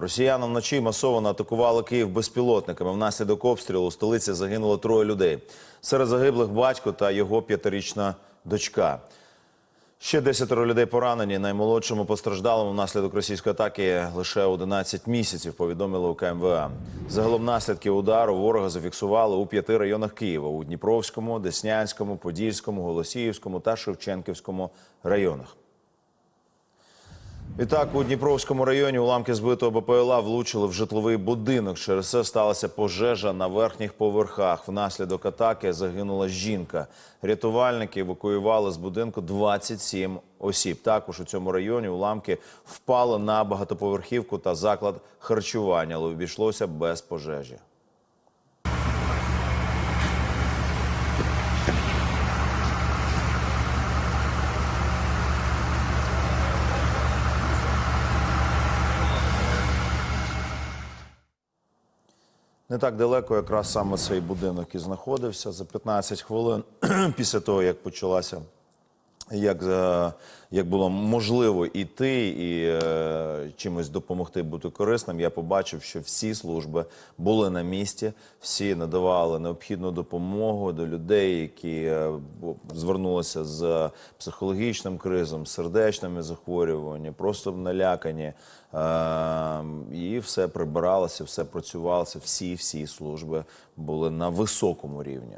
Росіяни вночі масово атакували Київ безпілотниками. Внаслідок обстрілу у столиці загинуло троє людей. Серед загиблих батько та його п'ятирічна дочка. Ще десятеро людей поранені. Наймолодшому постраждалому внаслідок російської атаки лише 11 місяців. Повідомили у КМВА. Загалом наслідки удару ворога зафіксували у п'яти районах Києва: у Дніпровському, Деснянському, Подільському, Голосіївському та Шевченківському районах. Відтак, у Дніпровському районі уламки збитого БПЛА влучили в житловий будинок. Через це сталася пожежа на верхніх поверхах. Внаслідок атаки загинула жінка. Рятувальники евакуювали з будинку 27 осіб. Також у цьому районі уламки впали на багатоповерхівку та заклад харчування, але обійшлося без пожежі. Не так далеко якраз саме цей будинок і знаходився. За 15 хвилин після того, як почалася, як, як було можливо йти і е, чимось допомогти бути корисним, я побачив, що всі служби були на місці, всі надавали необхідну допомогу до людей, які е, звернулися з психологічним кризом, сердечними захворюваннями, просто налякані. Е, І все прибиралося, все працювалося, всі всі служби були на високому рівні.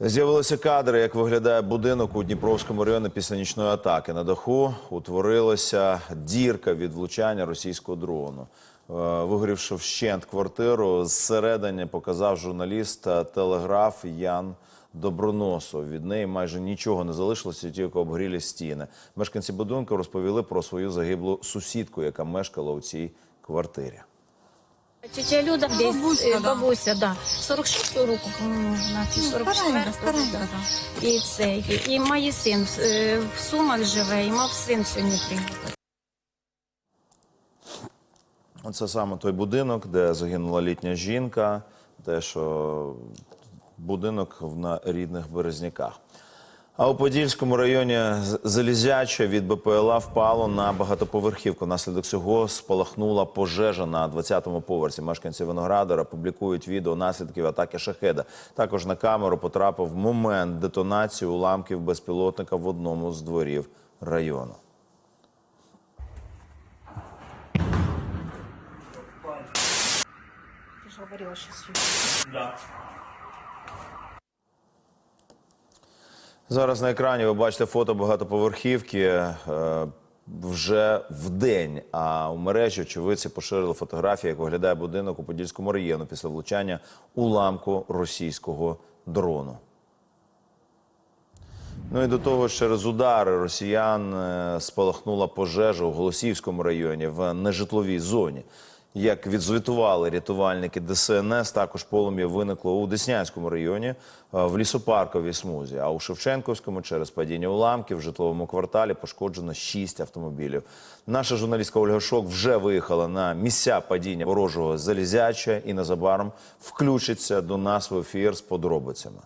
З'явилися кадри, як виглядає будинок у Дніпровському районі після нічної атаки. На даху утворилася дірка від влучання російського дрону. Е, Вигорівши вщент квартиру, зсередини показав журналіст телеграф Ян Доброносов. Від неї майже нічого не залишилося, тільки обгрілі стіни. Мешканці будинку розповіли про свою загиблу сусідку, яка мешкала у цій квартирі. Тетя Люда десь Бабуся, да. бабуся, да. 46 року, по-моєму, значить, Ну, 44 старенька, старенька, да. І це, і, і має син е, в Сумах живе, і мав син сьогодні приїхати. Оце саме той будинок, де загинула літня жінка, те, що будинок в- на рідних березняках. А у Подільському районі Залізяче від БПЛА впало на багатоповерхівку. Наслідок цього спалахнула пожежа на 20-му поверсі. Мешканці Виноградара публікують відео наслідків атаки шахеда. Також на камеру потрапив момент детонації уламків безпілотника в одному з дворів району. Ти ж говорила, що Зараз на екрані ви бачите фото багатоповерхівки е, вже в день. А у мережі очевидці поширили фотографії, як виглядає будинок у Подільському району після влучання уламку російського дрону. Ну і до того через удари росіян е, спалахнула пожежа у Голосіївському районі в нежитловій зоні. Як відзвітували рятувальники ДСНС, також полум'я виникло у Деснянському районі е, в лісопарковій смузі. А у Шевченковському через падіння уламків в житловому кварталі пошкоджено шість автомобілів. Наша журналістка Ольга Шок вже виїхала на місця падіння ворожого залізяча і незабаром включиться до нас в ефір з подробицями.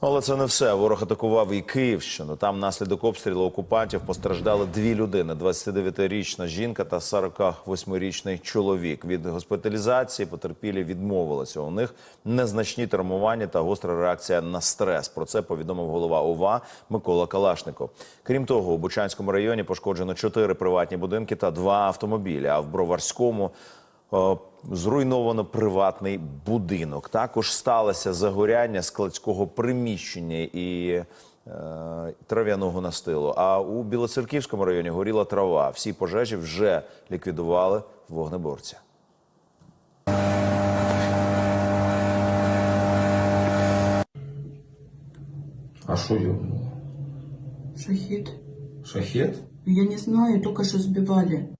Але це не все. Ворог атакував і Київщину. Там внаслідок обстрілу окупантів постраждали дві людини: 29-річна жінка та 48-річний чоловік. Від госпіталізації потерпілі відмовилися. У них незначні травмування та гостра реакція на стрес. Про це повідомив голова ОВА Микола Калашников. Крім того, у Бучанському районі пошкоджено чотири приватні будинки та два автомобілі. А в Броварському Зруйновано приватний будинок. Також сталося загоряння складського приміщення і е, трав'яного настилу. А у Білоцерківському районі горіла трава. Всі пожежі вже ліквідували вогнеборці. А что ёбнуло? Шахид. Шахет? Я не знаю, только что сбивали.